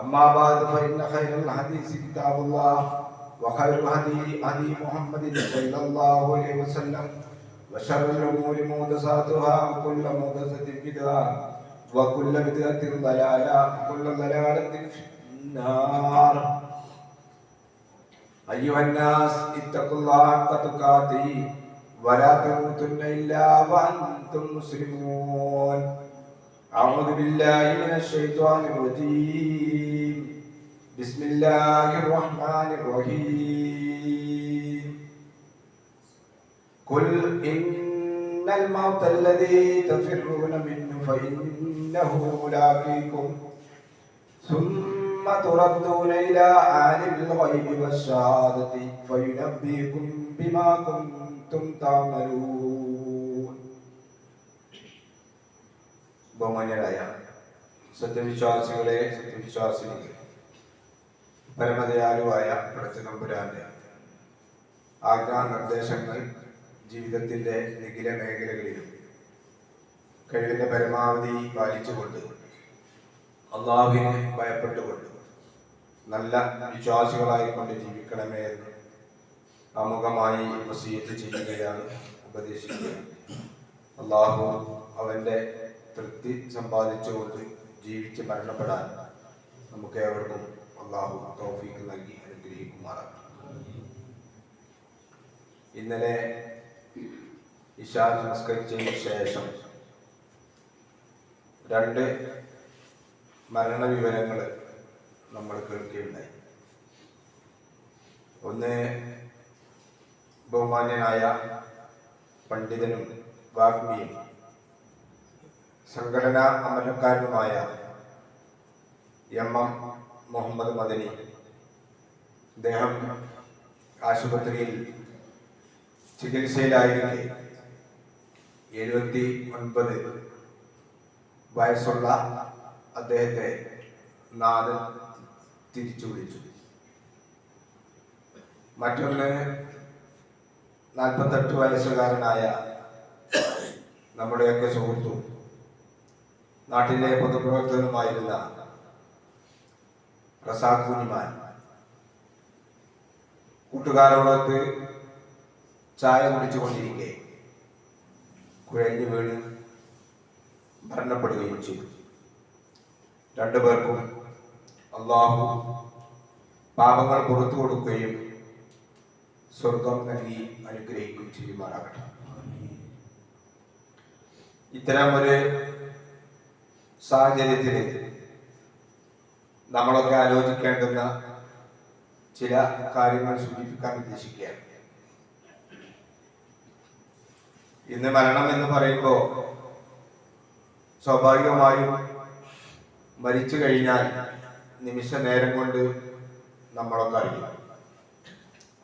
أما بعد فإن خير الحديث كتاب الله وخير الهدي هدي محمد صلى الله عليه وسلم وشر الأمور محدثاتها وكل محدثة بدعة وكل بدعة ضلالة وكل ضلالة في النار أيها الناس اتقوا الله حق تقاته ولا تموتن إلا وأنتم مسلمون أعوذ بالله من الشيطان الرجيم. بسم الله الرحمن الرحيم. قل إن الموت الذي تفرون منه فإنه ملاقيكم. ثم تردون إلى عالم الغيب والشهادة فينبئكم بما كنتم تعملون. ബഹുമാന്യരായ സത്യവിശ്വാസികളെ സത്യവിശ്വാസികളെ പരമദയാലുവായ പ്രച്ചനമ്പുരാന്റെ ആജ്ഞാനിർദ്ദേശങ്ങൾ ജീവിതത്തിന്റെ നിഖില മേഖലകളിലും കഴിവിന്റെ പരമാവധി പാലിച്ചുകൊണ്ട് അള്ളാഹുവിനെ ഭയപ്പെട്ടുകൊണ്ട് നല്ല വിശ്വാസികളായിക്കൊണ്ട് ജീവിക്കണമേ എന്ന് അമുഖമായി വസീത്ത് ചെയ്യുകയാണ് ഉപദേശിക്കുകയാണ്. അള്ളാഹു അവന്റെ തൃപ്തി സമ്പാദിച്ചുകൊണ്ട് ജീവിച്ച് മരണപ്പെടാൻ നമുക്ക് ഏവർക്കും അള്ളാഹു തോഫീക്ക് നൽകി അനുഗ്രഹിക്കുമാറാണ് ഇന്നലെ ഇഷാ നമസ്കരിച്ചതിന് ശേഷം രണ്ട് മരണ മരണവിവരങ്ങൾ നമ്മൾ കേൾക്കുകയുണ്ടായി. ഒന്ന് ബഹുമാന്യനായ പണ്ഡിതനും വാഗ്മിയും സംഘടനാ അമലക്കാരനുമായ എം എം മുഹമ്മദ് മദനി അദ്ദേഹം ആശുപത്രിയിൽ ചികിത്സയിലായിരിക്കെ. എഴുപത്തി ഒൻപത് വയസ്സുള്ള അദ്ദേഹത്തെ നാദൻ തിരിച്ചു വിളിച്ചു. മറ്റൊന്ന് നാൽപ്പത്തെട്ട് വയസ്സുകാരനായ നമ്മുടെയൊക്കെ സുഹൃത്തും നാട്ടിലെ പൊതുപ്രവർത്തകനുമായിരുന്ന പ്രസാദ് കുഞ്ഞിമാൻ. കൂട്ടുകാരോടൊത്ത് ചായ കുടിച്ചുകൊണ്ടിരിക്കെ. കുഴഞ്ഞു വീണ് മരണപ്പെടുകയും ചെയ്തു. രണ്ടു പേർക്കും അള്ളാഹു പാപങ്ങൾ പുറത്തു കൊടുക്കുകയും സ്വർഗം നൽകി അനുഗ്രഹിക്കുകയും ചെയ്യുമാറാകട്ടെ. ഇത്തരം ഒരു സാഹചര്യത്തിൽ നമ്മളൊക്കെ ആലോചിക്കേണ്ടുന്ന ചില കാര്യങ്ങൾ സൂചിപ്പിക്കാൻ ഉദ്ദേശിക്കുകയാണ്. ഇന്ന് മരണം എന്ന് പറയുമ്പോൾ സ്വാഭാവികമായും മരിച്ചു കഴിഞ്ഞാൽ നിമിഷ നേരം കൊണ്ട് നമ്മളൊക്കെ അറിയാം.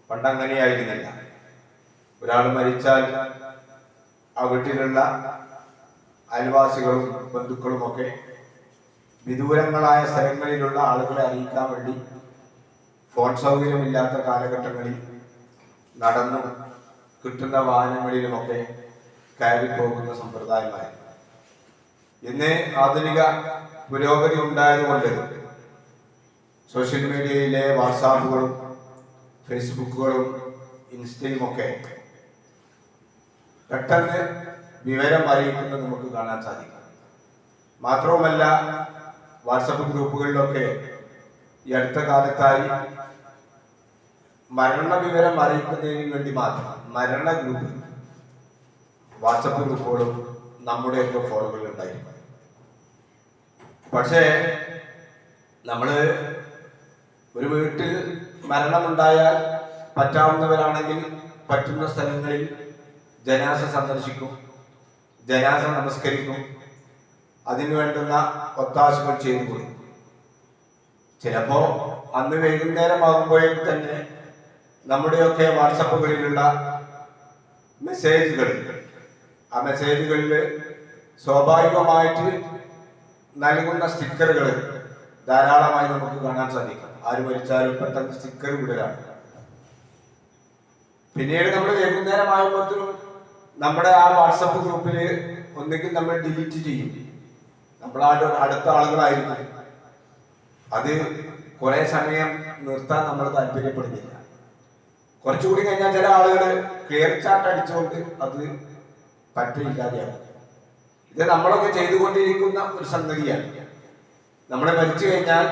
പണ്ടങ്ങനെയായിരുന്നില്ല. ഒരാൾ മരിച്ചാൽ ആ വീട്ടിലുള്ള അയൽവാസികളും ബന്ധുക്കളും ഒക്കെ വിദൂരങ്ങളായ സ്ഥലങ്ങളിലുള്ള ആളുകളെ അറിയിക്കാൻ വേണ്ടി ഫോൺ സൗകര്യമില്ലാത്ത കാലഘട്ടങ്ങളിൽ നടന്നും കിട്ടുന്ന വാഹനങ്ങളിലുമൊക്കെ കയറി പോകുന്ന സമ്പ്രദായമായിരുന്നു ഇന്ന് ആധുനിക പുരോഗതി ഉണ്ടായതുകൊണ്ട് സോഷ്യൽ മീഡിയയിലെ വാട്സാപ്പുകളും ഫേസ്ബുക്കുകളും ഇൻസ്റ്റയും ഒക്കെ പെട്ടെന്ന് വിവരം അറിയിക്കുന്നത് നമുക്ക് കാണാൻ സാധിക്കും. മാത്രവുമല്ല വാട്സപ്പ് ഗ്രൂപ്പുകളിലൊക്കെ ഈ അടുത്ത കാലത്തായി മരണ വിവരം അറിയിക്കുന്നതിന് വേണ്ടി മാത്രം മരണ ഗ്രൂപ്പ് വാട്സപ്പ് ഗ്രൂപ്പുകളും നമ്മുടെയൊക്കെ ഫോണുകളിൽ ഉണ്ടായിരുന്നു പക്ഷേ നമ്മൾ ഒരു വീട്ടിൽ മരണമുണ്ടായാൽ പറ്റാവുന്നവരാണെങ്കിൽ പറ്റുന്ന സ്ഥലങ്ങളിൽ ജനാസ സന്ദർശിക്കും. ജനാസ നമസ്കരിക്കും. അതിനു വേണ്ടുന്ന ഒത്താശകൾ ചെയ്തു കൊടുക്കും. ചിലപ്പോ അന്ന് വൈകുന്നേരമാകുമ്പോഴേക്കും തന്നെ നമ്മുടെയൊക്കെ വാട്സപ്പുകളിലുള്ള മെസ്സേജുകൾ ആ മെസ്സേജുകളിൽ സ്വാഭാവികമായിട്ട് നൽകുന്ന സ്റ്റിക്കറുകൾ ധാരാളമായി നമുക്ക് കാണാൻ സാധിക്കും. ആര് മരിച്ചാലും പെട്ടെന്ന് സ്റ്റിക്കർ വിടലാണ്. പിന്നീട് നമ്മൾ വൈകുന്നേരമാകുമ്പോഴത്തേനും നമ്മുടെ ആ വാട്സപ്പ് ഗ്രൂപ്പിൽ ഒന്നുകിൽ നമ്മൾ ഡിലീറ്റ് ചെയ്യും. നമ്മൾ അടുത്ത ആളുകളായിരുന്നു അത് കുറെ സമയം നിർത്താൻ നമ്മൾ താല്പര്യപ്പെടുന്നില്ല. കുറച്ചുകൂടി കഴിഞ്ഞാൽ ചില ആളുകൾ ക്ലിയർ ചാർട്ട് അടിച്ചുകൊണ്ട് അത് പറ്റില്ലാതെയാണ് ഇത് നമ്മളൊക്കെ ചെയ്തുകൊണ്ടിരിക്കുന്ന ഒരു സംഗതിയാണ്. നമ്മൾ മരിച്ചു കഴിഞ്ഞാൽ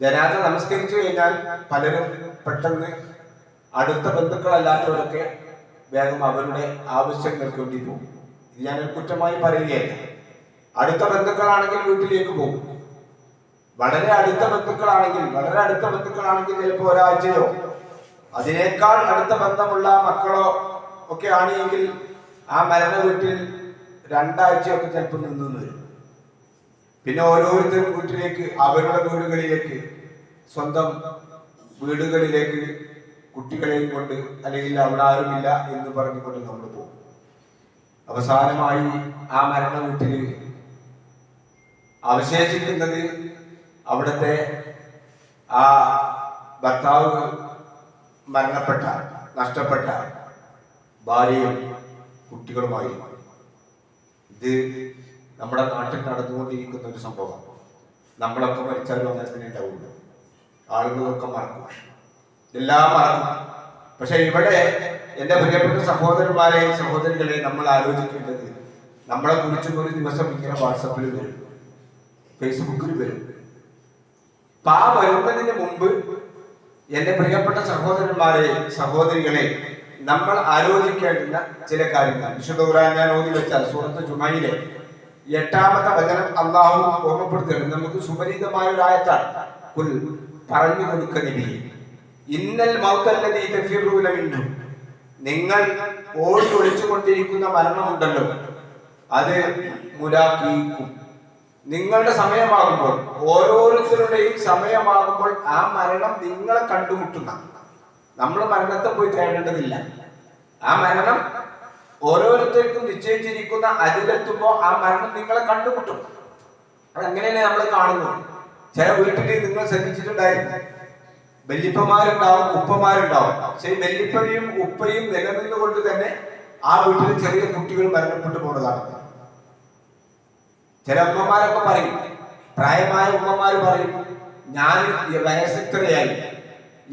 ജനാഥ നമസ്കരിച്ചു കഴിഞ്ഞാൽ പലരും പെട്ടെന്ന് അടുത്ത ബന്ധുക്കളല്ലാത്തവരൊക്കെ വേഗം അവരുടെ ആവശ്യങ്ങൾക്ക് വേണ്ടി പോകും. ഞാനൊരു കുറ്റമായി പറയുകയല്ല. അടുത്ത ബന്ധുക്കളാണെങ്കിൽ വീട്ടിലേക്ക് പോകും. വളരെ അടുത്ത ബന്ധുക്കളാണെങ്കിൽ വളരെ അടുത്ത ബന്ധുക്കളാണെങ്കിൽ ചിലപ്പോൾ ഒരാഴ്ചയോ അതിനേക്കാൾ അടുത്ത ബന്ധമുള്ള മക്കളോ ഒക്കെ ആണെങ്കിൽ ആ മരണ വീട്ടിൽ രണ്ടാഴ്ചയൊക്കെ ചിലപ്പോൾ നിന്നു വരും. പിന്നെ ഓരോരുത്തരും വീട്ടിലേക്ക് അവരുടെ വീടുകളിലേക്ക് സ്വന്തം വീടുകളിലേക്ക് കുട്ടികളെയും കൊണ്ട് അല്ലെങ്കിൽ അവിടെ ആരുമില്ല എന്ന് പറഞ്ഞുകൊണ്ട് നമ്മൾ പോകും. അവസാനമായി ആ മരണ വീട്ടിൽ അവശേഷിക്കുന്നത് അവിടുത്തെ ആ ഭർത്താവ് മരണപ്പെട്ട നഷ്ടപ്പെട്ട ഭാര്യയും കുട്ടികളുമായി ഇത് നമ്മുടെ നാട്ടിൽ നടന്നുകൊണ്ടിരിക്കുന്ന ഒരു സംഭവം. നമ്മളൊക്കെ മരിച്ചാലും അങ്ങനെ തന്നെ ഉണ്ടാവുള്ളൂ ആളുകളൊക്കെ മറക്കും. എല്ലാം മറന്നു. പക്ഷെ ഇവിടെ എന്റെ പ്രിയപ്പെട്ട സഹോദരന്മാരെ സഹോദരികളെ നമ്മൾ ആലോചിക്കേണ്ടത് നമ്മളെ കുറിച്ചും ഒരു ദിവസം ഇങ്ങനെ വാട്സപ്പിൽ വരും ഫേസ്ബുക്കിൽ വരും. അപ്പൊ ആ വരുന്നതിന് മുമ്പ് എന്റെ പ്രിയപ്പെട്ട സഹോദരന്മാരെ സഹോദരികളെ നമ്മൾ ആലോചിക്കേണ്ടുന്ന ചില കാര്യങ്ങൾ. വിശുദ്ധ ഖുർആൻ ഞാൻ ഓതി വെച്ചാൽ സുഹൃത്ത് ജുമയിലെ എട്ടാമത്തെ വചനം അള്ളാഹു ഓർമ്മപ്പെടുത്തുകയാണ് നമുക്ക് സുപരീതമായ ഒരു ആയത്താണ് കുൽ പറഞ്ഞു കൊടുക്ക ഇന്നൽ മൗത്തല്ലതീ തഫിറൂന മിന്നു നിങ്ങൾ ഓടി ഒളിച്ചുകൊണ്ടിരിക്കുന്ന മരണമുണ്ടല്ലോ. അത് മുലാക്കീക്കും നിങ്ങളുടെ സമയമാകുമ്പോൾ ഓരോരുത്തരുടെയും സമയമാകുമ്പോൾ ആ മരണം നിങ്ങളെ കണ്ടുമുട്ടുന്ന. നമ്മൾ മരണത്തെ പോയി തേടേണ്ടതില്ല. ആ മരണം ഓരോരുത്തർക്കും നിശ്ചയിച്ചിരിക്കുന്ന അതിലെത്തുമ്പോൾ ആ മരണം നിങ്ങളെ കണ്ടുമുട്ടും. അതെങ്ങനെയാണ് നമ്മൾ കാണുന്നത്? ചില വീട്ടിൽ നിങ്ങൾ ശ്രദ്ധിച്ചിട്ടുണ്ടായിരുന്നു. വല്യപ്പന്മാരുണ്ടാവും ഉപ്പമാരുണ്ടാവും പക്ഷേ വല്യപ്പയും ഉപ്പയും നിലനിന്നുകൊണ്ട് തന്നെ ആ വീട്ടിൽ ചെറിയ കുട്ടികൾ മരണപ്പെട്ടു പോകുന്നതാണ് ചില ഉമ്മമാരൊക്കെ പറയും പ്രായമായ ഉമ്മമാർ പറയും ഞാൻ വയസ്സെത്രയായി?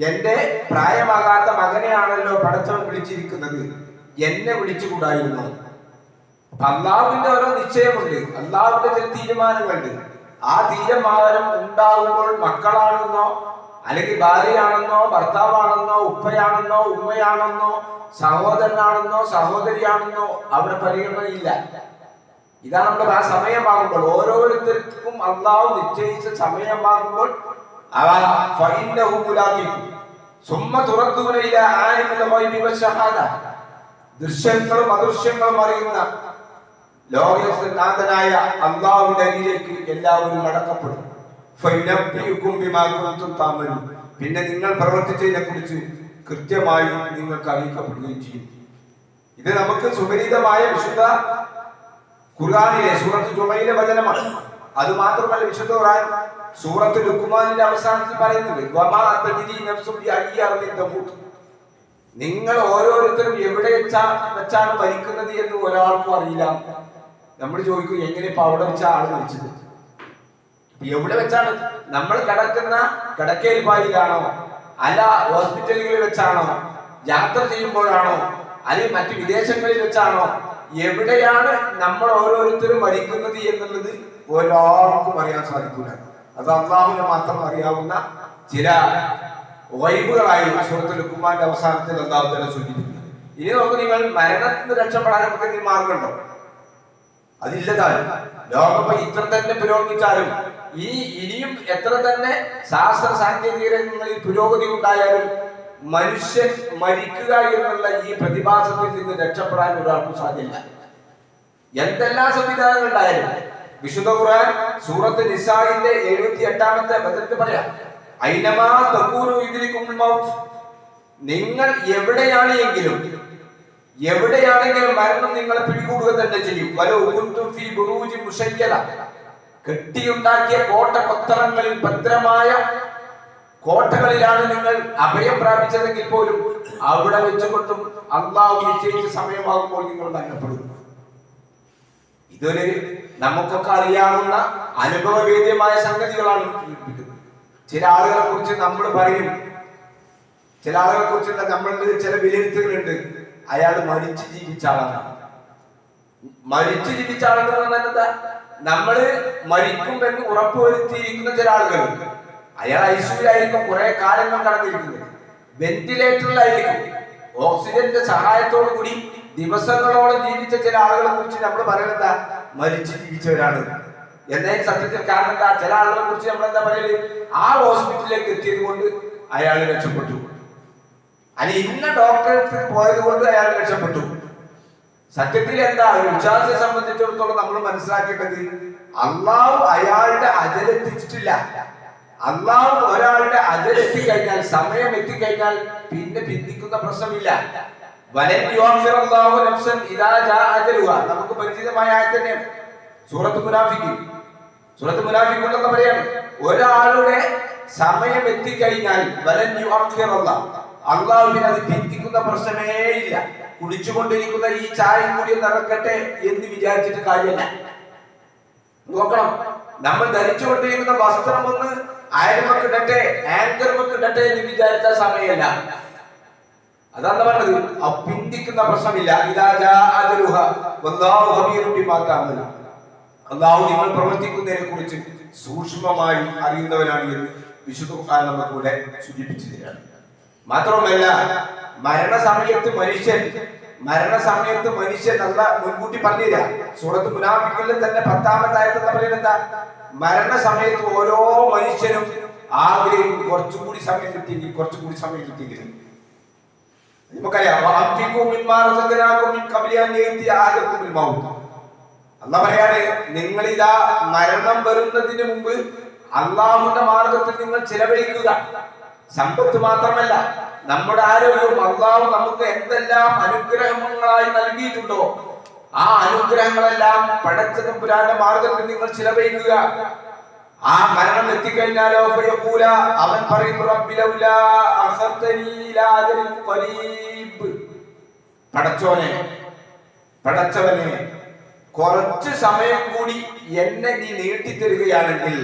എന്റെ പ്രായമാകാത്ത മകനെയാണല്ലോ പടച്ചവൻ വിളിച്ചിരിക്കുന്നത്. എന്നെ വിളിച്ചുകൂടായിരുന്നു? അപ്പൊ അള്ളാഹുവിന്റെ ഓരോ നിശ്ചയമുണ്ട്. അള്ളാഹുവിന്റെ ചില തീരുമാനങ്ങളുണ്ട്. ആ തീരുമാനം ഉണ്ടാകുമ്പോൾ മക്കളാണെന്നോ അല്ലെങ്കിൽ ഭാര്യയാണെന്നോ ഭർത്താവാണെന്നോ ഉപ്പയാണെന്നോ ഉമ്മയാണെന്നോ സഹോദരനാണെന്നോ സഹോദരിയാണെന്നോ അവിടെ പരിഗണനയില്ല ഇതാണ് നമ്മൾ ആ സമയമാകുമ്പോൾ ഓരോരുത്തർക്കും അള്ളാഹു നിശ്ചയിച്ച സമയമാകുമ്പോൾ അവ ഫൈന്റെ മുലാഖിക്കും. സുമ്മ തുറത്തൂനയില ആരും. ദൃശ്യങ്ങളും അദൃശ്യങ്ങളും അറിയുന്ന ലോകനാഥനായ അള്ളാഹുവിന്റെ അരിയിലേക്ക് എല്ലാവരും മടക്കപ്പെടും പിന്നെ നിങ്ങൾ പ്രവർത്തിച്ചതിനെ കുറിച്ച് കൃത്യമായി നിങ്ങൾക്ക് അറിയിക്കപ്പെടുകയും ചെയ്യും. ഇത് നമുക്ക് സുപരീതമായ വിശുദ്ധ ഖുർആനിലെ സൂറത്ത് ജുമയിലെ വചനമാണ്. അത് മാത്രമല്ല വിശുദ്ധ ഖുർആൻ സൂറത്ത് ലുക്കുമാനിന്റെ അവസാനത്തിൽ പറയുന്നത്. നിങ്ങൾ ഓരോരുത്തരും എവിടെ വെച്ചാ വെച്ചാണ് മരിക്കുന്നത് എന്ന് ഒരാൾക്കും അറിയില്ല. നമ്മൾ ചോദിക്കും എങ്ങനെ ഇപ്പൊ അവിടെ വെച്ച മരിച്ചത്? എവിടെ വെച്ചാണ്? നമ്മൾ കിടക്കുന്ന കിടക്കയിൽ പാലിലാണോ അല്ല ഹോസ്പിറ്റലുകളിൽ വെച്ചാണോ? യാത്ര ചെയ്യുമ്പോഴാണോ? അല്ലെങ്കിൽ മറ്റു വിദേശങ്ങളിൽ വെച്ചാണോ? എവിടെയാണ് നമ്മൾ ഓരോരുത്തരും മരിക്കുന്നത് എന്നുള്ളത് ഒരാൾക്കും അറിയാൻ സാധിക്കില്ല അത് അള്ളാഹുവിന് മാത്രം അറിയാവുന്ന ചില വൈബുകളായി സുഹൃത്തു ലുക്കുമാന്റെ അവസാനത്തിൽ അള്ളാഹു തന്നെ സൂചിപ്പിക്കുന്നത് ഇനി നോക്ക് നിങ്ങൾ മരണത്തിൽ നിന്ന് രക്ഷപ്പെടാൻ നമുക്ക് മാർഗമുണ്ടോ? അതില്ലതാനും. ലോകം ഇത്ര തന്നെ പുരോഗമിച്ചാലും ഇനി ഇനിയും എത്ര തന്നെ ശാസ്ത്ര സാങ്കേതിക രംഗങ്ങളിൽ പുരോഗതി ഉണ്ടായാലും മനുഷ്യൻ മരിക്കുക എന്നുള്ള ഈ പ്രതിഭാസത്തിൽ നിന്ന് രക്ഷപ്പെടാൻ ഒരാൾക്കും സാധ്യമല്ല. എന്തെല്ലാം സംവിധാനങ്ങൾ ഉണ്ടായാലും വിശുദ്ധ ഖുർആൻ സൂറത്ത് നിസാഹിന്റെ എഴുപത്തി എട്ടാമത്തെ ബദലത്ത് പറയാം ഐനമാ തക്കൂരു നിങ്ങൾ എവിടെയാണ് എങ്കിലും എവിടെയാണെങ്കിലും മരണം നിങ്ങളെ പിടികൂടുക തന്നെ ചെയ്യും. കെട്ടിയുണ്ടാക്കിയ കോട്ട പത്രങ്ങളിൽ ഭദ്രമായ കോട്ടകളിലാണ് നിങ്ങൾ അഭയം പ്രാപിച്ചതെങ്കിൽ പോലും അവിടെ വെച്ചുകൊണ്ടും അള്ളാഹു നിശ്ചയിച്ച സമയമാകുമ്പോൾ നിങ്ങൾ മരണപ്പെടും. ഇതൊരു നമുക്കൊക്കെ അറിയാവുന്ന അനുഭവവേദ്യമായ സംഗതികളാണ് ചില ആളുകളെ കുറിച്ച് നമ്മൾ പറയും. ചില ആളുകളെ കുറിച്ചുള്ള നമ്മളുടെ ചില വിലയിരുത്തലുകളുണ്ട്. അയാൾ മരിച്ച് ജീവിച്ച ആളാണ് മരിച്ച് ജീവിച്ച ആളെന്ന് പറഞ്ഞാൽ എന്താ? നമ്മൾ മരിക്കുമെന്ന് ഉറപ്പുവരുത്തിയിരിക്കുന്ന ചില ആളുകൾ അയാൾ ഐശ്വര്യായിരിക്കും കുറെ കാലങ്ങൾ കടന്നിരിക്കുന്നത്. വെന്റിലേറ്ററിലായിരിക്കും ഓക്സിജന്റെ സഹായത്തോടു കൂടി ദിവസങ്ങളോളം ജീവിച്ച ചില ആളുകളെ കുറിച്ച് നമ്മൾ പറയുന്നത് മരിച്ച് ജീവിച്ചവരാണ്. എന്നതിന് സത്യത്തിൽ കാരണം ചില ആളുകളെ കുറിച്ച് നമ്മൾ എന്താ പറയൽ? ആ ഹോസ്പിറ്റലിലേക്ക് എത്തിയത് കൊണ്ട് അയാൾ രക്ഷപ്പെട്ടു. അല്ലെ ഇന്ന ഡോക്ടറെ പോയത് കൊണ്ട് അയാൾ രക്ഷപ്പെട്ടു. സത്യത്തിൽ എന്താ? ഒരു വിശ്വാസിയെ സംബന്ധിച്ചിടത്തോളം നമ്മൾ മനസ്സിലാക്കേണ്ടത് അള്ളാഹു അയാളുടെ അജലെത്തിച്ചിട്ടില്ല അള്ളാഹു ഒരാളുടെ അജലെത്തിക്കഴിഞ്ഞാൽ സമയം എത്തിക്കഴിഞ്ഞാൽ പിന്നെ ഭിന്നിക്കുന്ന പ്രശ്നമില്ല. നമുക്ക് പരിചിതമായ സൂറത്ത് മുനാഫിഖിൻ സൂറത്ത് മുനാഫിഖുൻ എന്ന് പറയാണ് ഒരാളുടെ സമയം എത്തിക്കഴിഞ്ഞാൽ വലൻ അല്ലാഹു. അള്ളാഹുവിന് അത് ഭിത്തിക്കുന്ന പ്രശ്നമേ ഇല്ല. കുടിച്ചുകൊണ്ടിരിക്കുന്ന ഈ ചായം കൂടി നടക്കട്ടെ എന്ന് വിചാരിച്ചിട്ട് കാര്യമല്ല. നോക്കണം. നമ്മൾ ധരിച്ചുകൊണ്ടിരിക്കുന്ന വസ്ത്രം ഒന്ന് അയൽമക്കിടട്ടെ ആങ്കർമക്കിടട്ടെ എന്ന് വിചാരിച്ച സമയമല്ല. അതാണ് പറഞ്ഞത്. പിന്തിക്കുന്ന പ്രശ്നമില്ല. അള്ളാഹു നിങ്ങൾ പ്രവർത്തിക്കുന്നതിനെ കുറിച്ച് സൂക്ഷ്മമായി അറിയുന്നവനാണ് എന്ന് വിശുദ്ധ കാലം കൂടെ സൂചിപ്പിച്ചു മാത്രവുമല്ല മരണസമയത്ത് മനുഷ്യൻ മരണസമയത്ത് മനുഷ്യൻ നല്ല മുൻകൂട്ടി പറഞ്ഞില്ല സൂറത്ത് മുനാഫിക്കുകളിൽ തന്നെ പത്താമത്തെ ആയത്തിൽ പറയുന്നത് എന്താ? മരണസമയത്ത് ഓരോ മനുഷ്യനും ആഗ്രഹിക്കും കുറച്ചും കൂടി സമയം കിട്ടിയെങ്കിൽ കുറച്ചും കൂടി സമയം കിട്ടിയെങ്കിൽ പറയാണ് നിങ്ങൾ ഇതാ മരണം വരുന്നതിന് മുമ്പ് അള്ളാഹുന്റെ മാർഗത്തിൽ നിങ്ങൾ ചിലവഴിക്കുക. സമ്പത്ത് മാത്രമല്ല നമ്മുടെ ആരോഗ്യവും അള്ളാഹു നമുക്ക് എന്തെല്ലാം അനുഗ്രഹങ്ങളായി നൽകിയിട്ടുണ്ടോ ആ അനുഗ്രഹങ്ങളെല്ലാം പടച്ചതും പുരാന്റെ മാർഗത്തിൽ നിങ്ങൾ ചിലവഴിക്കുക ആ മരണം എത്തിക്കഴിഞ്ഞാലോ ഫയഖൂല അവൻ പറയും ഖരീബ് പടച്ചോനെ പടച്ചവനെ കുറച്ച് സമയം കൂടി എന്നെ നീ നീട്ടിത്തരികയാണെങ്കിൽ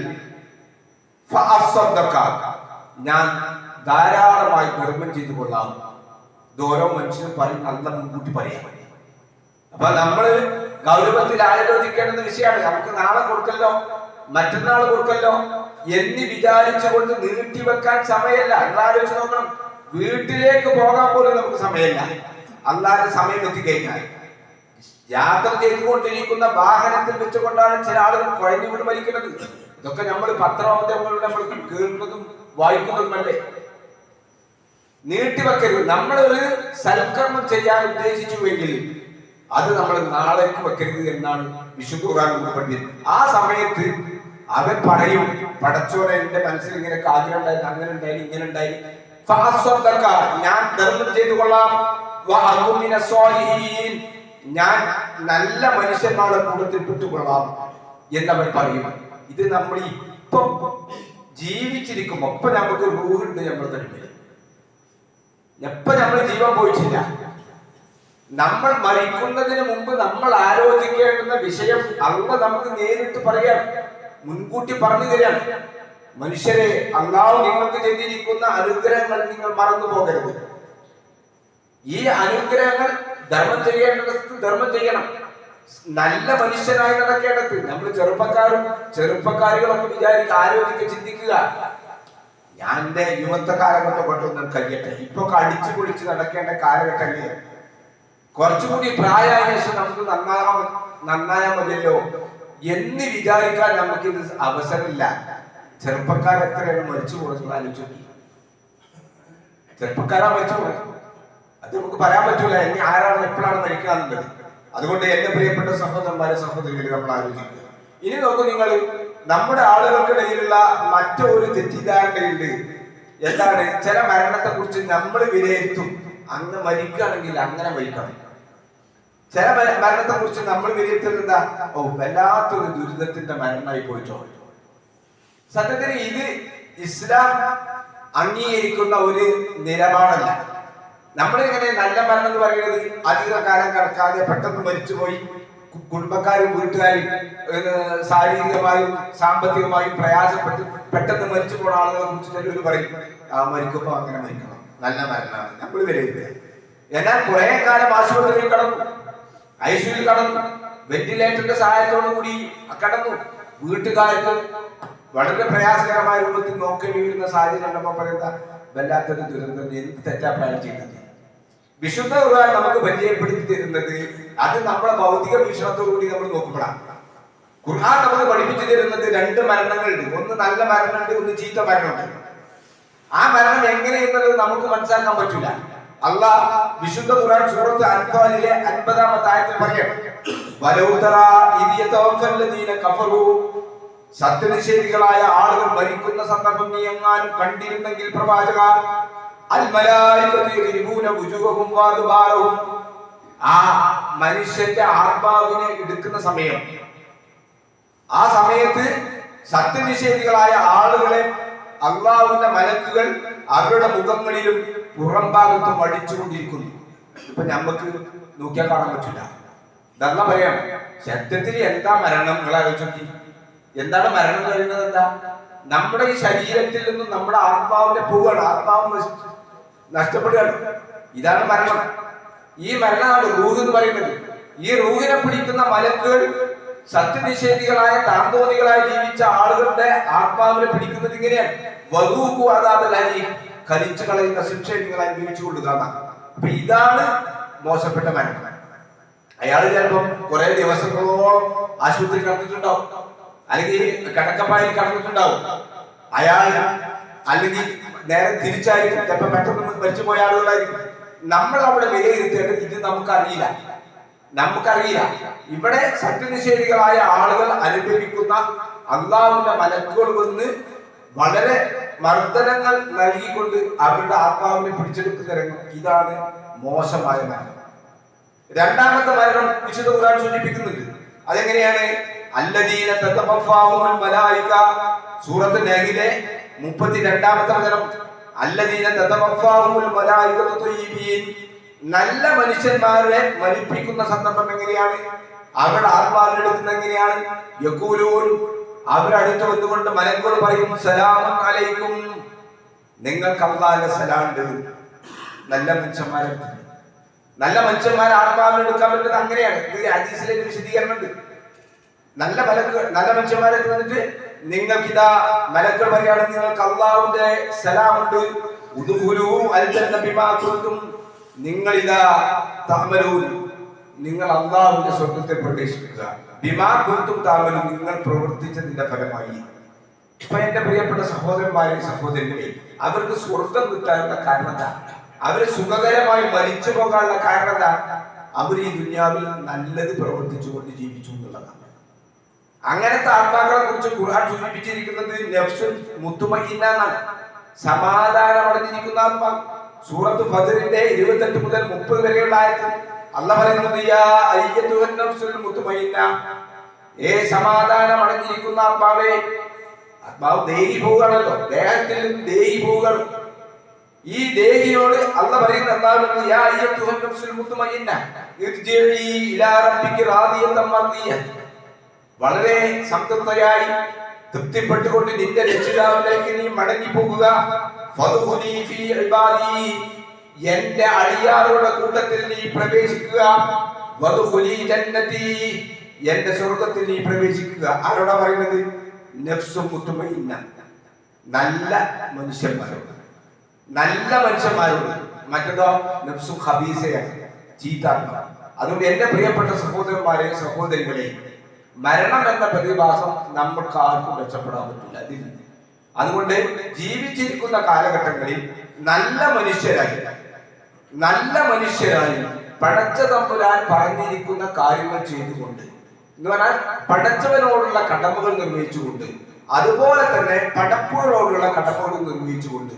ഫഅസ്സദ്ദഖ. ഞാൻ ധാരാളമായി ധർമ്മം ചെയ്തു കൊള്ളാം. ഇത് ഓരോ മനുഷ്യനും പറയും നല്ല മുൻകൂട്ടി പറയാം. അപ്പൊ നമ്മൾ ഗൗരവത്തിൽ ആലോചിക്കേണ്ടുന്ന വിഷയമാണ്. നമുക്ക് നാളെ കൊടുക്കല്ലോ മറ്റന്നാൾ കൊടുക്കല്ലോ എന്ന് വിചാരിച്ചുകൊണ്ട് നീട്ടിവെക്കാൻ സമയമല്ല. നിങ്ങൾ ആലോചിച്ച് നോക്കണം. വീട്ടിലേക്ക് പോകാൻ പോലും നമുക്ക് സമയമില്ല. അല്ലാതെ സമയം എത്തിക്കഴിഞ്ഞാൽ. യാത്ര ചെയ്തുകൊണ്ടിരിക്കുന്ന വാഹനത്തിൽ വെച്ചുകൊണ്ടാണ് ചില ആളുകൾ കുഴഞ്ഞു വീണ് മരിക്കുന്നത്. ഇതൊക്കെ നമ്മൾ പത്രമാധ്യമങ്ങളിലൂടെ നമ്മൾ കേൾക്കുന്നതും വായിക്കുന്നതുമല്ലേ? നീട്ടിവെക്കരുത്. നമ്മൾ ഒരു സൽക്കർമ്മം ചെയ്യാൻ ഉദ്ദേശിച്ചുവെങ്കിൽ അത് നമ്മൾ നാളേക്ക് വെക്കരുത് എന്നാണ് വിശുദ്ധ ഖുർആൻ നമുക്ക് ആ സമയത്ത് അവൻ പറയും പടച്ചോനെ എന്റെ മനസ്സിൽ ഇങ്ങനെ ആഗ്രഹം ഉണ്ടായി അങ്ങനെ ഉണ്ടായി ഇങ്ങനെ ഉണ്ടായി ഞാൻ ധർമ്മം ചെയ്തു കൊള്ളാം. ഞാൻ നല്ല മനുഷ്യന്മാരുടെ കൂട്ടത്തിൽ പെട്ടുകൊള്ളാം എന്നവൻ പറയും. ഇത് നമ്മൾ ഇപ്പം ജീവിച്ചിരിക്കും അപ്പൊ നമുക്ക് റൂഹുണ്ട് നമ്മൾ തരുന്നത് എപ്പോ നമ്മൾ ജീവൻ പോയിട്ടില്ല? നമ്മൾ മരിക്കുന്നതിന് മുമ്പ് നമ്മൾ ആലോചിക്കേണ്ടുന്ന വിഷയം അള്ള നമുക്ക് നേരിട്ട് പറയാം. മുൻകൂട്ടി പറഞ്ഞു തരാണ് മനുഷ്യരെ അള്ളാഹു നിങ്ങൾക്ക് ചെയ്തിരിക്കുന്ന അനുഗ്രഹങ്ങൾ നിങ്ങൾ മറന്നു പോകരുത്. ഈ അനുഗ്രഹങ്ങൾ ധർമ്മം ചെയ്യേണ്ടത് ധർമ്മം ചെയ്യണം. നല്ല മനുഷ്യനായി നടക്കേണ്ടത്. നമ്മൾ ചെറുപ്പക്കാരും ചെറുപ്പക്കാരികളൊക്കെ വിചാരിക്കുക ആരോഗ്യത്തെ ചിന്തിക്കുക. ഞാൻ എന്റെ യുവത്വ കാലഘട്ടം കൊണ്ടൊന്നും കഴിയട്ടെ. ഇപ്പൊ അടിച്ചു പൊളിച്ച് നടക്കേണ്ട കാലഘട്ടമല്ലേ? കുറച്ചുകൂടി പ്രായമായ ശേഷം നമുക്ക് നന്നാകാൻ നന്നായാൽ മതിയല്ലോ. എന്ന് വിചാരിക്കാൻ നമുക്ക് ഇത് അവസരമില്ല. ചെറുപ്പക്കാർ എത്രയാണ് മരിച്ചു പോകുന്നത് ആലോചിച്ചു. ചെറുപ്പക്കാരാ മരിച്ചു പോകുന്നത് അത് നമുക്ക് പറയാൻ പറ്റൂല. ഇനി ആരാണ് എപ്പോഴാണ് മരിക്കാന്നുള്ളത്. അതുകൊണ്ട് എന്റെ പ്രിയപ്പെട്ട സഹോദരന്മാരെ സഹോദരികളെ നമ്മൾ ആലോചിക്കുക. ഇനി നോക്കൂ നിങ്ങൾ നമ്മുടെ ആളുകൾക്കിടയിലുള്ള മറ്റൊരു തെറ്റിദ്ധാരണയുണ്ട്. എന്താണ്? ചില മരണത്തെ കുറിച്ച് നമ്മൾ വിലയിരുത്തും. അന്ന് മരിക്കുകയാണെങ്കിൽ അങ്ങനെ മരിക്കണം ചില മരണത്തെ കുറിച്ച് നമ്മൾ വിലയിരുത്തുന്നത് ഓ വല്ലാത്തൊരു ദുരിതത്തിന്റെ മരണമായി പോയിട്ടോ. സത്യത്തിന് ഇത് ഇസ്ലാം അംഗീകരിക്കുന്ന ഒരു നിലപാടല്ല. നമ്മൾ ഇങ്ങനെ നല്ല മരണം എന്ന് പറയുന്നത് അധിക കാലം കടക്കാതെ പെട്ടെന്ന് മരിച്ചുപോയി. കുടുംബക്കാരും വീട്ടുകാരും ശാരീരികമായും സാമ്പത്തികമായും പ്രയാസപ്പെട്ട് പെട്ടെന്ന് മരിച്ചു പോണ ആളുകളെ കുറിച്ച് ചിലർ പറയും ആ മരിക്കുമ്പോൾ അങ്ങനെ മരിക്കണം. നല്ല മരണമാണ്. നമ്മൾ വിലയിരുത്തുക എന്നാൽ കുറെ കാലം ആശുപത്രിയിൽ കടന്നു. ഐസിയുയിൽ കടന്നു. വെന്റിലേറ്ററിന്റെ സഹായത്തോടു കൂടി കടന്നു. വീട്ടുകാർക്ക് വളരെ പ്രയാസകരമായ രൂപത്തിൽ നോക്കേണ്ടി വരുന്ന സാഹചര്യം കണ്ടപ്പോ പറയുന്ന വല്ലാത്തൊരു ദുരന്തം എന്ത് തെറ്റാപ്പാണ് ചെയ്തത് വിശുദ്ധ ഖുർആൻ നമുക്ക് പരിചയപ്പെടുത്തി തരുന്നത് അത് നമ്മളെ ഭൗതിക വീക്ഷണത്തോടുകൂടി നമ്മൾ നോക്കപ്പെടാം ഖുർആൻ നമ്മൾ പഠിപ്പിച്ചു തരുന്നത് രണ്ട് മരണങ്ങളുണ്ട്. ഒന്ന് നല്ല മരണമുണ്ട് ഒന്ന് ചീത്ത മരണമുണ്ട്. ആ മരണം എങ്ങനെയെന്നുള്ളത് നമുക്ക് മനസ്സിലാക്കാൻ പറ്റില്ല. അള്ളാഹ് വിശുദ്ധ ഖുർആൻ സൂറത്ത് അൻഫാലിലെ അൻപതാമത്തെ ആയത്തിൽ പറയുന്നു വലൗതറ ഇദ് തവക്കല്ലദീന കഫറു സത്യനിഷേധികളായ ആളുകൾ മരിക്കുന്ന സന്ദർഭം നീ എങ്ങാനും കണ്ടിരുന്നെങ്കിൽ പ്രവാചക ആ മനുഷ്യന്റെ ആത്മാവിനെ എടുക്കുന്ന സമയം. ആ സമയത്ത് സത്യനിഷേധികളായ ആളുകളെ അള്ളാഹുവിന്റെ മലക്കുകൾ അവരുടെ മുഖങ്ങളിലും പുറം ഭാഗത്തും അടിച്ചുകൊണ്ടിരിക്കുന്നു. ഇപ്പൊ നമുക്ക് നോക്കിയാൽ കാണാൻ പറ്റില്ല. ഇതല്ല പറയാം? സത്യത്തിൽ എന്താ മരണം? നിങ്ങൾ ആലോചിച്ച് എന്താണ് മരണം എന്ന് പറയുന്നത് എന്താ? നമ്മുടെ ഈ ശരീരത്തിൽ നിന്നും നമ്മുടെ ആത്മാവിനെ പോവുകയാണ്. ആത്മാവ് നഷ്ടപ്പെടുകയാണ്. ഇതാണ് മരണം. ഈ മരണമാണ് റൂഹ് എന്ന് പറയുന്നത്. ഈ റൂഹിനെ പിടിക്കുന്ന മലക്കുകൾ സത്യനിഷേധികളായ താന്തോന്നികളായി ജീവിച്ച ആളുകളുടെ ആത്മാവിനെ പിടിക്കുന്നത് ഇങ്ങനെയാണ്. വകുപ്പ് അതാതലി കരിച്ചു കളയുന്ന ശിക്ഷ നിങ്ങൾ അനുഭവിച്ചു കൊള്ളുക. അപ്പൊ ഇതാണ് മോശപ്പെട്ട മരണം. അയാൾ ചിലപ്പം കുറെ ദിവസങ്ങളോളം ആശുപത്രി കടന്നിട്ടുണ്ടാവും. അല്ലെങ്കിൽ കടക്കപ്പായിൽ കടന്നിട്ടുണ്ടാവും. അയാൾ അല്ലെങ്കിൽ നേരെ തിരിച്ചായിരിക്കും. ചിലപ്പോൾ പെട്ടെന്ന് മരിച്ചു പോയ ആളുകളായിരിക്കും. നമ്മൾ അവിടെ വിലയിരുത്തേണ്ടത് ഇത് നമുക്കറിയില്ല. നമുക്കറിയില്ല. ഇവിടെ സത്യനിഷേധികളായ ആളുകൾ അനുഭവിക്കുന്ന അള്ളാഹുവിന്റെ മലക്കുകൾ വന്ന് വളരെ മർദ്ദനങ്ങൾ നൽകിക്കൊണ്ട് അവരുടെ ആത്മാവിനെ പിടിച്ചെടുക്കുന്ന രംഗം. ഇതാണ് മോശമായ മരണം. രണ്ടാമത്തെ മരണം വിശുദ്ധ ഖുർആൻ സൂചിപ്പിക്കുന്നുണ്ട്. അതെങ്ങനെയാണ്? അല്ലദീന തതവഫാഹുൽ മലായിക. സൂറത്ത് നഹിലെ 32ാമത്തെ വചനം അല്ലദീന തതവഫാഹുൽ മലായിക തയ്യിബീൻ നല്ല മനുഷ്യന്മാരെ മരിപ്പിക്കുന്ന സന്ദർഭം എങ്ങനെയാണ്? അവരുടെ ആത്മാവിനെടുക്കുന്ന എങ്ങനെയാണ്? യഖൂലൂൻ അവരടുത്ത് വന്നുകൊണ്ട് മലക്കുകൾ പറയും സലാമുൻ അലൈക്കും. നിങ്ങൾക്ക് അള്ളാഹിന്റെ സലാണ്ട് നല്ല മനുഷ്യന്മാരെ നല്ല മനുഷ്യന്മാരെ ആത്മാവിനെടുക്കാൻ പറ്റുന്നത് അങ്ങനെയാണ്. ഇത് ഹദീസിലെ ഒരു വിശദീകരണമുണ്ട്. നല്ല മലക്ക് നല്ല മനുഷ്യന്മാരെ വന്നിട്ട് നിങ്ങൾക്ക് ഇതാ മലക്കൾ പറയാണ് നിങ്ങൾക്ക് അള്ളാവിന്റെ സലാമുണ്ട്. ഉദുഹുലുവും അൽജന്ന ബിമാ കുന്തും നിങ്ങൾ ഇതാ തഅമലൂൻ. നിങ്ങൾ അള്ളാഹുവിന്റെ സ്വർഗത്തെ പ്രവേശിക്കുക ബിമാ കുത്തും നിങ്ങൾ പ്രവർത്തിച്ചതിന്റെ ഫലമായി. ഇപ്പൊ എന്റെ പ്രിയപ്പെട്ട സഹോദരന്മാരെ സഹോദരങ്ങളെ അവർക്ക് സ്വർഗം കിട്ടാനുള്ള കാരണം എന്താ? അവർ സുഖകരമായി മരിച്ചു പോകാനുള്ള കാരണം എന്താ? അവർ ഈ ദുനിയാവിൽ നല്ലത് പ്രവർത്തിച്ചുകൊണ്ട് ജീവിച്ചു എന്നുള്ളതാണ്. അങ്ങനത്തെ ആത്മാക്കളെ കുറിച്ച് ഖുർആൻ സൂചിപ്പിച്ചിരിക്കുന്നത് നഫ്സുൽ മുത്തുമയിന്ന എന്നാണ് സമാധാനം അടഞ്ഞിരിക്കുന്ന ആത്മാ. സൂറത്ത് ഫജറിന്റെ ഇരുപത്തെട്ട് മുതൽ മുപ്പത് വരെയുള്ള ആയത്തിൽ അല്ല പറയുന്നത് യാ അയ്യത്തുഹൻ നഫ്സുൽ ഏ സമാധാനം അടഞ്ഞിരിക്കുന്ന ആത്മാവേ ആത്മാവ് ദേഹി പോവുകയാണല്ലോ. ദേഹത്തിൽ നിന്ന് ദേഹി പോവുകയാണ്. ഈ ദേഹിയോട് അല്ല പറയുന്ന എന്താണെന്ന് യാ അയ്യത്തുഹൻ നഫ്സുൽ മുത്തുമയിന്ന ഇർജിഇ ഇലാ റബ്ബികി റാദിയതൻ മർദിയ. വളരെ സംതൃപ്തയായി തൃപ്തിപ്പെട്ടുകൊണ്ട് നിന്റെ രക്ഷിതാവിലേക്ക് നീ മടങ്ങി പോകുക ഫദ്ഖുലി ഫീ ഇബാദി. എന്റെ അടിയാറുകളുടെ കൂട്ടത്തിൽ നീ പ്രവേശിക്കുക. എന്റെ സ്വർഗത്തിൽ നീ പ്രവേശിക്കുക. ആരോടാ പറയുന്നത്? നഫ്സു മുത്തുമയിന്ന. നല്ല മനുഷ്യന്മാരോട്. നല്ല മനുഷ്യന്മാരോട്. മറ്റേതോ നഫ്സു ഹബീസയാണ് ചീത്താത്മ അതുകൊണ്ട് എന്റെ പ്രിയപ്പെട്ട സഹോദരന്മാരെ സഹോദരികളെ മരണം എന്ന പ്രതിഭാസം നമുക്ക് ആർക്കും രക്ഷപ്പെടാൻ പറ്റില്ല. അതുകൊണ്ട് ജീവിച്ചിരിക്കുന്ന കാലഘട്ടങ്ങളിൽ നല്ല മനുഷ്യരായി നല്ല മനുഷ്യരായി പടച്ച തമ്പുരാൻ പറഞ്ഞിരിക്കുന്ന കാര്യങ്ങൾ ചെയ്തുകൊണ്ട് എന്ന് പറഞ്ഞാൽ പടച്ചവനോടുള്ള കടമകൾ നിർവഹിച്ചുകൊണ്ട് അതുപോലെ തന്നെ പടപ്പുകളോടുള്ള കടമകൾ നിർവഹിച്ചുകൊണ്ട്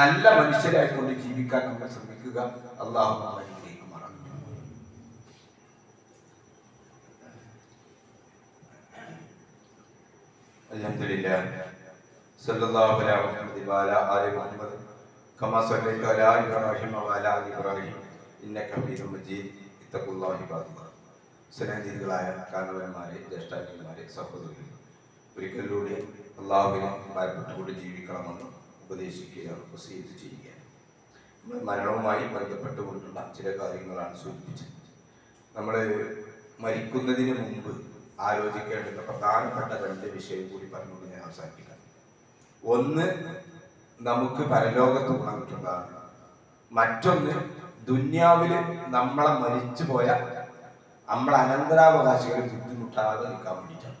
നല്ല മനുഷ്യരായിക്കൊണ്ട് ജീവിക്കാൻ നമ്മൾ ശ്രമിക്കുക. അള്ളാഹു നമ്മളെ അനുഗ്രഹിക്കുമാറാകട്ടെ. അൽഹംദുലില്ലാ. സല്ലല്ലാഹു അലൈഹി വസല്ലം കമാ ഇന്നക മജീദ്. കാരണവന്മാരെ ജ്യേഷ്ഠാന്യന്മാരെ സഹോദരങ്ങളെ ഒരിക്കലൂടെ അള്ളാഹുവിനെ ഭയപ്പെട്ടുകൊണ്ട് ജീവിക്കണമെന്ന് ഉപദേശിക്കുകയാണ് വസീയത്ത് ചെയ്യുക നമ്മൾ മരണവുമായി ബന്ധപ്പെട്ടുകൊണ്ടുള്ള ചില കാര്യങ്ങളാണ് സൂചിപ്പിച്ചത്. നമ്മൾ മരിക്കുന്നതിന് മുമ്പ് ആലോചിക്കേണ്ടുന്ന പ്രധാനപ്പെട്ട രണ്ട് വിഷയം കൂടി പറഞ്ഞുകൊണ്ട് ഞാൻ അവസാനിപ്പിക്കാം. ഒന്ന് നമുക്ക് പരലോകത്ത് ഗുണം മറ്റൊന്ന് ദുന്യാവിൽ നമ്മളെ മരിച്ചു പോയ നമ്മളെ അനന്തരാവകാശികളെ ബുദ്ധിമുട്ടാതെ നിൽക്കാൻ വേണ്ടിയിട്ടാണ്.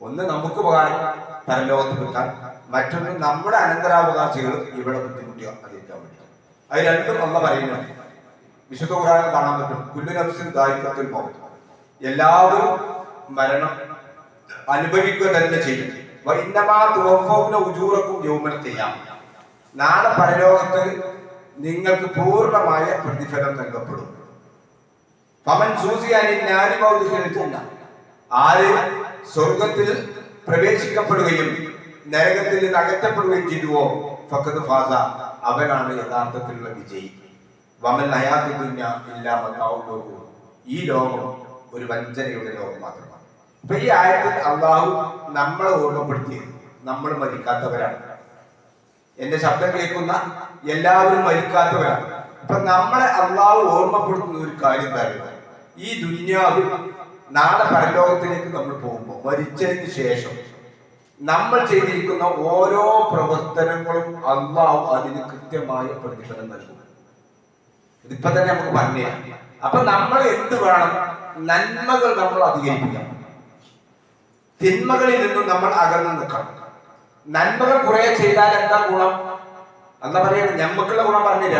ഒന്ന് നമുക്ക് ഉപകാരം പരലോകത്ത് കിട്ടാൻ മറ്റൊന്ന് നമ്മുടെ അനന്തരാവകാശികൾ ഇവിടെ ബുദ്ധിമുട്ടുക അതിരിക്കാൻ വേണ്ടിയിട്ടാണ്. അത് രണ്ടും നമ്മൾ പറയുന്നുണ്ട്. വിശുദ്ധ കാണാൻ പറ്റും. കുല്ലു ദാരിദ്ര്യത്തിൽ മൗത്ത്. എല്ലാവരും മരണം അനുഭവിക്കുക തന്നെ ചെയ്യും. ഉജൂറക്കും ഖിയാമ നാളെ പരലോകത്ത് നിങ്ങൾക്ക് പൂർണമായ പ്രതിഫലം നൽകപ്പെടും. പമൻ ഞാനും ആര് സ്വർഗത്തിൽ പ്രവേശിക്കപ്പെടുകയും നരകത്തിൽ നിന്ന് അകറ്റപ്പെടുകയും ചെയ്തുവോ ഫക്കത് ഫാസ അവനാണ് യഥാർത്ഥത്തിലുള്ള വിജയി. വമൻ ഹയാത്തു ദുന്യ ഇല്ലാ മതാഉ ലോകു ഈ ലോകം ഒരു വഞ്ചനയുടെ ലോകം മാത്രമാണ്. അപ്പൊ ഈ ആയത്തിൽ അള്ളാഹു നമ്മളെ ഓർമ്മപ്പെടുത്തിയത് നമ്മൾ മരിക്കാത്തവരാണ്. എന്റെ ശബ്ദം കേൾക്കുന്ന എല്ലാവരും മരിക്കാത്തവരാണ്. അപ്പൊ നമ്മളെ അള്ളാഹു ഓർമ്മപ്പെടുത്തുന്ന ഒരു കാര്യം പറയുന്നത് ഈ ദുന്യാവിൽ നാളെ പരലോകത്തിലേക്ക് നമ്മൾ പോകുമ്പോൾ മരിച്ചതിന് ശേഷം നമ്മൾ ചെയ്തിരിക്കുന്ന ഓരോ പ്രവർത്തനങ്ങളും അള്ളാഹു അതിന് കൃത്യമായ പ്രതിഫലം നൽകും. ഇതിപ്പോ തന്നെ നമുക്ക് പറഞ്ഞു അപ്പൊ നമ്മൾ എന്ത് വേണം? നന്മകൾ നമ്മൾ അധികരിപ്പിക്കണം തിന്മകളിൽ നിന്നും നമ്മൾ അകന്നു നിൽക്കണം. നന്മകൾ കുറെ ചെയ്താൽ എന്താ ഗുണം? എന്താ പറയുക? ഞമ്മക്കുള്ള ഗുണം പറഞ്ഞില്ല.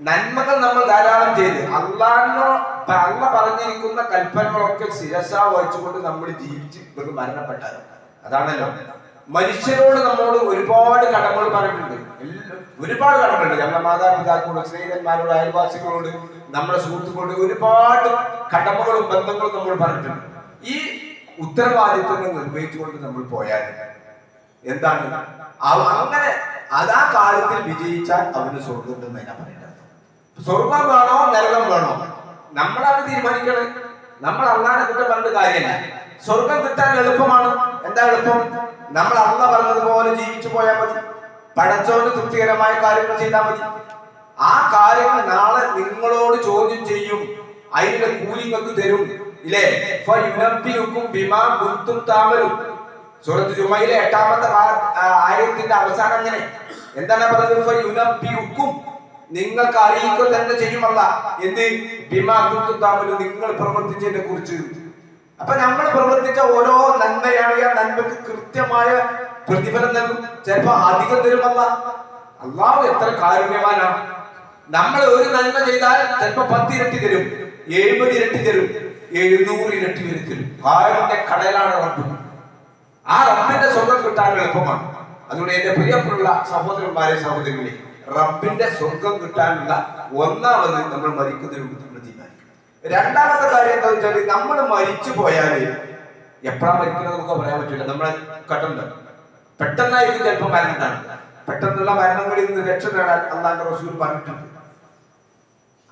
നന്മകൾ നമ്മൾ ധാരാളം ചെയ്ത് അള്ളാഹിനോ അള്ള പറഞ്ഞിരിക്കുന്ന കൽപ്പനകളൊക്കെ ശിരസ വഹിച്ചുകൊണ്ട് നമ്മൾ ജീവിച്ച് ഇവർക്ക് മരണപ്പെട്ടത് അതാണല്ലോ. മനുഷ്യരോട് നമ്മോട് ഒരുപാട് കടമകൾ പറഞ്ഞിട്ടുണ്ട്. ഒരുപാട് കടമകളുണ്ട്. നമ്മുടെ മാതാപിതാക്കളോട് സ്നേഹിതന്മാരോട് അയൽവാസികളോട് നമ്മുടെ സുഹൃത്തുക്കളുടെ ഒരുപാട് കടമകളും ബന്ധങ്ങളും നമ്മൾ പറഞ്ഞിട്ടുണ്ട്. ഈ ഉത്തരവാദിത്വങ്ങൾ നിർവഹിച്ചുകൊണ്ട് നമ്മൾ പോയാൽ എന്താണ്? അങ്ങനെ അതാ കാലത്തിൽ വിജയിച്ചാൽ അവന് സ്വർഗം എന്നാ പറയുന്നത്. സ്വർഗം വേണോ നരകം വേണോ? നമ്മളാണ് തീരുമാനിക്കണത് നമ്മൾ അള്ളാനെ കുറ്റം പറഞ്ഞിട്ട് കാര്യമില്ല. സ്വർഗം കിട്ടാൻ എളുപ്പമാണ്. എന്താ എളുപ്പം? നമ്മൾ അള്ള പറഞ്ഞതുപോലെ ജീവിച്ചു പോയാൽ മതി. പടച്ചോന് തൃപ്തികരമായ കാര്യങ്ങൾ ചെയ്താൽ മതി. ആ കാര്യങ്ങൾ നാളെ നിങ്ങളോട് ചോദ്യം ചെയ്യും. അതിന്റെ കൂലി നിങ്ങൾക്ക് തരും. ഇല്ലേ? ബിമാ കുന്തും താമരും സൂറത്ത് ജുമയിലെ എട്ടാമത്തെ ആയത്തിന്റെ അവസാനം അങ്ങനെ. എന്താണ് പറഞ്ഞത്? നിങ്ങൾക്ക് അറിയിക്കുക തന്നെ ചെയ്യുമല്ല എന്ത്? ബിമാ കുന്തും താമലും നിങ്ങൾ പ്രവർത്തിച്ചതിനെ കുറിച്ച്. അപ്പൊ നമ്മൾ പ്രവർത്തിച്ച ഓരോ നന്മയാണ് ആ നന്മക്ക് കൃത്യമായ പ്രതിഫലം നൽകും. ചിലപ്പോ അധികം തരുമല്ല അള്ളാഹു എത്ര കാരുണ്യവാനാണ്. നമ്മൾ ഒരു നന്മ ചെയ്താൽ ചിലപ്പോ പത്ത് ഇരട്ടി തരും എഴുപത് ഇരട്ടി തരും എഴുന്നൂറ് ഇരട്ടി വരെ തരും. ആരുടെ കടലാണ് റബ്ബ്? ആ റബ്ബിന്റെ സ്വർഗം കിട്ടാൻ എളുപ്പമാണ്. അതുകൊണ്ട് എന്റെ പ്രിയപ്പെട്ട സഹോദരന്മാരെ സഹോദരങ്ങളെ റബ്ബിന്റെ സ്വർഗം കിട്ടാനുള്ള ഒന്നാമത് നമ്മൾ മരിക്കുന്നതിന് മുമ്പ് നമ്മൾ തീരുമാനിക്കും രണ്ടാമത്തെ കാര്യം എന്താ വെച്ചാൽ നമ്മൾ മരിച്ചു പോയാൽ എപ്പോഴാണ് മരിക്കുന്നത് നമുക്ക് പറയാൻ പറ്റില്ല. നമ്മളെ കട്ടുണ്ട്. പെട്ടെന്നായിരിക്കും ചിലപ്പോൾ മരണം ഉണ്ടാകുക പെട്ടെന്നുള്ള മരണങ്ങളിൽ നിന്ന് രക്ഷ നേടാൻ അള്ളാന്റെ റസൂൽ പറഞ്ഞിട്ടുണ്ട്.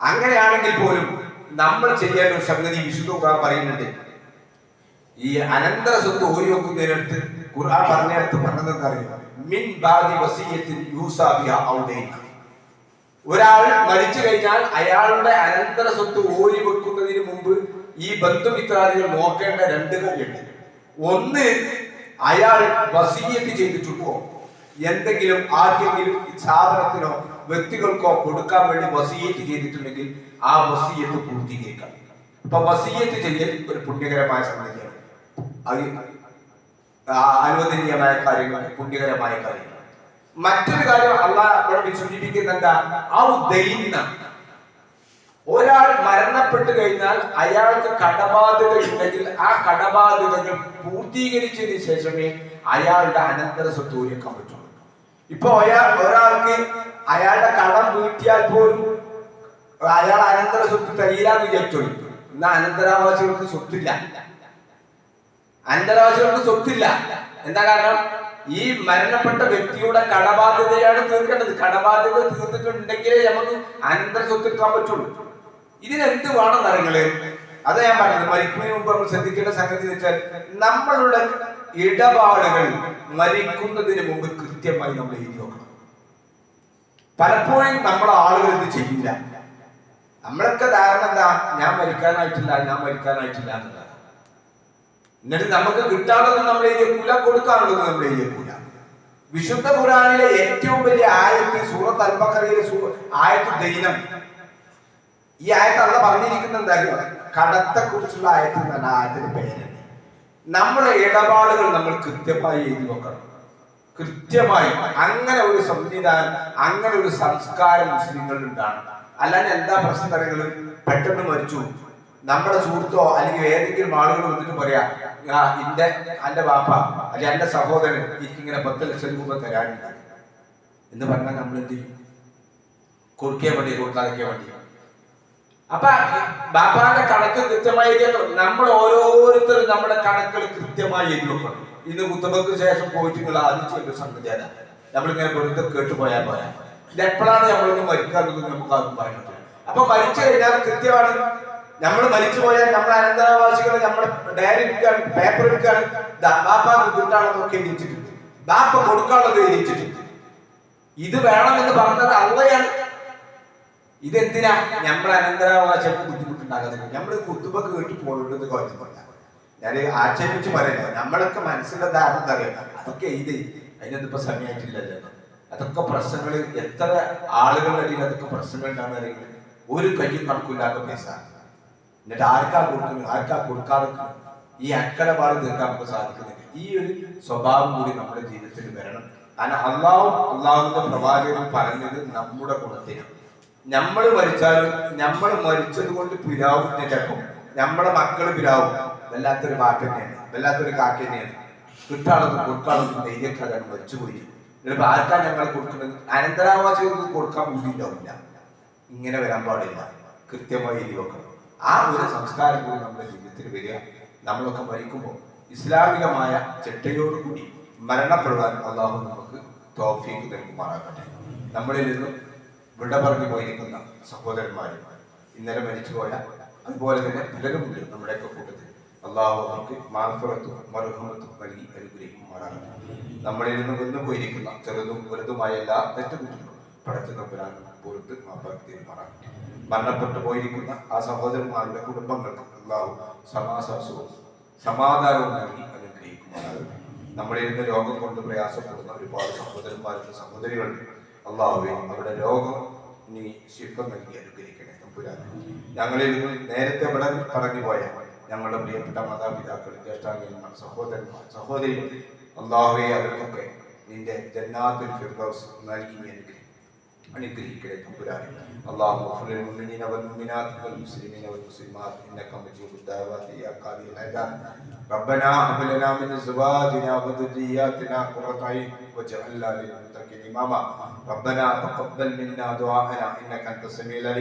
അങ്ങനെയാണെങ്കിൽ പോലും നമ്മൾ ചെയ്യേണ്ട ഒരു സംഗതി വിശുദ്ധ ഖുർആൻ പറയുന്നുണ്ട്. ഈ അനന്തര സ്വത്ത് ഓരി വെക്കുന്നതിനടുത്ത് ഖുർആൻ പറഞ്ഞിടത്ത് പറഞ്ഞതെന്ന് അറിയാം? മിൻ ബാദി യൂസാബിയ ഒരാൾ മരിച്ചു കഴിഞ്ഞാൽ അയാളുടെ അനന്തര സ്വത്ത് ഓരി വെക്കുന്നതിന് മുമ്പ് ഈ ബന്ധുമിത്രാദികൾ നോക്കേണ്ട രണ്ട് കാര്യമുണ്ട്. ഒന്ന് അയാൾ വസീയത്ത് ചെയ്തിട്ടുണ്ടോ? എന്തെങ്കിലും ആർക്കെങ്കിലും സാധനത്തിനോ വ്യക്തികൾക്കോ കൊടുക്കാൻ വേണ്ടി വസീയത്ത് ചെയ്തിട്ടുണ്ടെങ്കിൽ ആ വസീയത്ത് പൂർത്തീകരിക്കണം അപ്പൊ വസീയത്ത് ചെയ്യൽ ഒരു പുണ്യകരമായ സംഗതിയാണ്. അനുവദനീയമായ കാര്യങ്ങൾ പുണ്യകരമായ കാര്യങ്ങൾ. മറ്റൊരു കാര്യം അള്ളാഹ് സൂചിപ്പിക്കുന്ന എന്താ? ആ ഒരാൾ മരണപ്പെട്ടു കഴിഞ്ഞാൽ അയാൾക്ക് കടബാധ്യത ഉണ്ടെങ്കിൽ ആ കടബാധ്യതകൾ പൂർത്തീകരിച്ചതിന് ശേഷമേ അയാളുടെ അനന്തര സ്വത്ത് ഉയർക്കാൻ പറ്റുള്ളൂ ഇപ്പൊ ഒരാൾ ഒരാൾക്ക് അയാളുടെ കടം വീട്ടിയാൽ പോലും അയാൾ അനന്തര സ്വത്ത് തരിയില്ലാന്ന് വിചാരിച്ചോളൂ എന്നാ അനന്തരാവാസികൾക്ക് സ്വത്തില്ല. അനന്തരാവാസികൾക്ക് സ്വത്തില്ല. എന്താ കാരണം? ഈ മരണപ്പെട്ട വ്യക്തിയുടെ കടബാധ്യതയാണ് തീർക്കേണ്ടത്. കടബാധ്യത തീർന്നിട്ടുണ്ടെങ്കിലേ നമുക്ക് അനന്തര സ്വത്ത് എടുക്കാൻ പറ്റുള്ളൂ. ഇതിനെന്ത് വേണം നിറങ്ങൾ അതാ ഞാൻ പറഞ്ഞത്. മരിക്കുന്നതിന് മുമ്പ് നമ്മൾ ശ്രദ്ധിക്കേണ്ട സംഗതി എന്ന് വെച്ചാൽ നമ്മളുടെ ഇടപാടുകൾ മരിക്കുന്നതിന് മുമ്പ് കൃത്യമായി നമ്മൾ എഴുതി നോക്കണം പലപ്പോഴും നമ്മളെ ആളുകൾ ഇത് ചെയ്യില്ല. നമ്മളൊക്കെ ധാരണ എന്താ? ഞാൻ മരിക്കാനായിട്ടില്ല ഞാൻ മരിക്കാനായിട്ടില്ല എന്നുള്ളതാണ്. എന്നിട്ട് നമുക്ക് കിട്ടാതൊന്നും നമ്മൾ എഴുതിയക്കൂല കൊടുക്കാനുള്ളത് നമ്മൾ എഴുതിയക്കൂല വിശുദ്ധ ഖുറാനിലെ ഏറ്റവും വലിയ ആയത്ത് സൂറത്ത് അൽബക്കറിയിലെ ആയത്ത് ദൈനം. ഈ ആയത്ത് അല്ല പറഞ്ഞിരിക്കുന്ന എന്താ കടത്തെ കുറിച്ചുള്ള ആയത്ത് എന്നാണ് ആയത്തിന്റെ പേര്. നമ്മളെ ഇടപാടുകൾ നമ്മൾ കൃത്യമായി എഴുതി വെക്കണം. കൃത്യമായി. അങ്ങനെ ഒരു സംവിധാനം അങ്ങനെ ഒരു സംസ്കാരം മുസ്ലിങ്ങളിൽ ഉണ്ടാണ് അല്ലാതെ എന്താ പ്രശ്നം തരങ്ങൾ പെട്ടെന്ന് മരിച്ചു. നമ്മുടെ സുഹൃത്തോ അല്ലെങ്കിൽ ഏതെങ്കിലും ആളുകൾ വന്നിട്ട് പറയാ എന്റെ എന്റെ ബാപ്പ അല്ലെങ്കിൽ എന്റെ സഹോദരൻ എനിക്കിങ്ങനെ പത്ത് ലക്ഷം രൂപ തരാനുണ്ട്. എന്ന് പറഞ്ഞാൽ നമ്മൾ എന്ത് ചെയ്യും? കൊടുക്കാൻ വേണ്ടി കൊടുക്കാതിരിക്കാൻ വേണ്ടി. അപ്പൊ ബാപ്പാന്റെ കണക്ക് കൃത്യമായി നമ്മൾ ഓരോരുത്തരും നമ്മുടെ കണക്കുകൾ കൃത്യമായി എഴുതി ഇന്ന് കുത്തബക്ക് ശേഷം പോയിട്ട് നിങ്ങൾ ആദ്യം ചെയ്യേണ്ട സംഗതിയല്ല നമ്മളിങ്ങനെ വെറുതെ കേട്ട് പോയാൽ പോരാ. ഇത് എപ്പോഴാണ് നമ്മളിന്ന് മരിക്കാറുള്ളത് നമുക്ക് ആദ്യം പറ്റില്ല. അപ്പൊ മരിച്ചു കഴിഞ്ഞാൽ കൃത്യമാണ്. നമ്മൾ മരിച്ചു പോയാൽ നമ്മുടെ അനന്തരാവാസികൾ നമ്മുടെ ഡയറി എടുക്കുകയാണ് പേപ്പർ എടുക്കുകയാണ്. ബാപ്പാക്ക് കിട്ടാനുള്ളതൊക്കെ എഴുതിച്ചിട്ടുണ്ട് ബാപ്പ കൊടുക്കാനുള്ളത് എഴുതിച്ചിട്ടുണ്ട് ഇത് വേണമെന്ന് പറഞ്ഞത് അള്ളയാണ്. ഇതെന്തിനാ? നമ്മൾ അനന്തരാവകാശം ബുദ്ധിമുട്ടുണ്ടാകാതില്ല നമ്മൾ കുത്തുബക്ക് കേട്ട് പോയിട്ട് കുഴപ്പമില്ല ഞാൻ ആക്ഷേപിച്ച് പറയുന്നത് നമ്മളൊക്കെ മനസ്സിലെ ധാരണ അറിയാം? അതൊക്കെ എഴുതി. അതിനൊന്നും ഇപ്പൊ സമയമായിട്ടില്ലല്ലോ അതൊക്കെ പ്രശ്നങ്ങൾ എത്ര ആളുകളുടെ ഇടയിൽ അതൊക്കെ പ്രശ്നങ്ങൾ ഉണ്ടാകുന്ന അറിയില്ല. ഒരു കയ്യും കണക്കില്ലാത്ത പൈസ. എന്നിട്ട് ആർക്കാ കൊടുക്കുന്നു ആർക്കാ കൊടുക്കാതെ ഈ അക്കടപാട് തീർക്കാൻ നമുക്ക് സാധിക്കുന്നില്ല. ഈ ഒരു സ്വഭാവം കൂടി നമ്മുടെ ജീവിതത്തിൽ വരണം. കാരണം അള്ളാഹും അള്ളാഹുവിന്റെ പ്രവാചകൻ പറഞ്ഞത് നമ്മുടെ ഗുണത്തിനാണ് നമ്മൾ മരിച്ചാലും നമ്മൾ മരിച്ചത് കൊണ്ട് പിരാവും ചിലപ്പം നമ്മുടെ മക്കൾ പിരാവും വല്ലാത്തൊരു വാക്ക് തന്നെയാണ്. വല്ലാത്തൊരു കാക്ക തന്നെയാണ്. കിട്ടാളൊന്നും കൊടുക്കാളൊന്നും ധൈര്യക്കാരാണ് മരിച്ചുപോയി. ഇപ്പൊ ആർക്കാ ഞങ്ങൾ കൊടുക്കുന്നത്? അനന്തരാവാസികൾക്ക് കൊടുക്കാൻ ബുദ്ധിണ്ടാവില്ല ഇങ്ങനെ വരാൻ പാടില്ല. കൃത്യമായി എഴുതി ആ ഒരു സംസ്കാരം കൂടി നമ്മുടെ ജീവിതത്തിൽ വരിക. നമ്മളൊക്കെ മരിക്കുമ്പോൾ ഇസ്ലാമികമായ ചിട്ടയോടുകൂടി മരണപ്പെടുവാൻ അള്ളാഹു നമുക്ക് തോഫീക്ക് നൽകുമാറാകട്ടെ. നമ്മളിൽ നിന്നും വിട പറഞ്ഞു പോയിരിക്കുന്ന സഹോദരന്മാരും ഇന്നലെ മരിച്ചുപോയ അതുപോലെ തന്നെ പലരുമുണ്ട് നമ്മുടെ കൂട്ടത്തിൽ. അള്ളാഹു അവർക്ക് മാഫറത്തും മറുഹമത്തും നൽകി അനുഗ്രഹിക്കുമാറാണ്. നമ്മളിൽ നിന്ന് വന്നു പോയിരിക്കുന്ന ചെറുതും വലുതുമായ എല്ലാ തെറ്റുകുറ്റങ്ങളും പടച്ചു തമ്പുരാൻ പുറത്ത് മാപ്പാക്കി മരണപ്പെട്ടു പോയിരിക്കുന്ന ആ സഹോദരന്മാരുടെ കുടുംബങ്ങൾക്ക് അള്ളാഹു സമാശ്വാസവും സമാധാനവും നൽകി അനുഗ്രഹിക്കുമാറാണ്. നമ്മളിൽ നിന്ന് രോഗം കൊണ്ട് പ്രയാസപ്പെടുന്ന ഒരുപാട് സഹോദരന്മാരുടെ സഹോദരികളുണ്ട്. അള്ളാഹുവെ അവരുടെ ലോകം നീ ശിഫ നൽകി അനുഗ്രഹിക്കണേ തമ്പുരാൻ ഞങ്ങളിൽ നേരത്തെ ഇവിടെ പറഞ്ഞു പോയ ഞങ്ങളുടെ പ്രിയപ്പെട്ട മാതാപിതാക്കൾ ജ്യേഷ്ഠാംഗന്മാർ സഹോദരന്മാർ സഹോദരി അള്ളാഹുവെ അവർക്കൊക്കെ നിന്റെ ജന്നാത്തിൽ ഫിർദൗസ് നൽകി അനുഗ്രഹിക്കും അനുഗ്രഹിക്കണേ തമ്പുരാൻ اللهم اغفر للمؤمنين والمؤمنات والمسلمين والمسلمات انك مجيب الدعوات يا قاضي الحاجات ربنا هب لنا من ازواجنا وذرياتنا قرة عين واجعلنا للمتقين اماما ربنا تقبل منا دعاءنا انك انت السميع العليم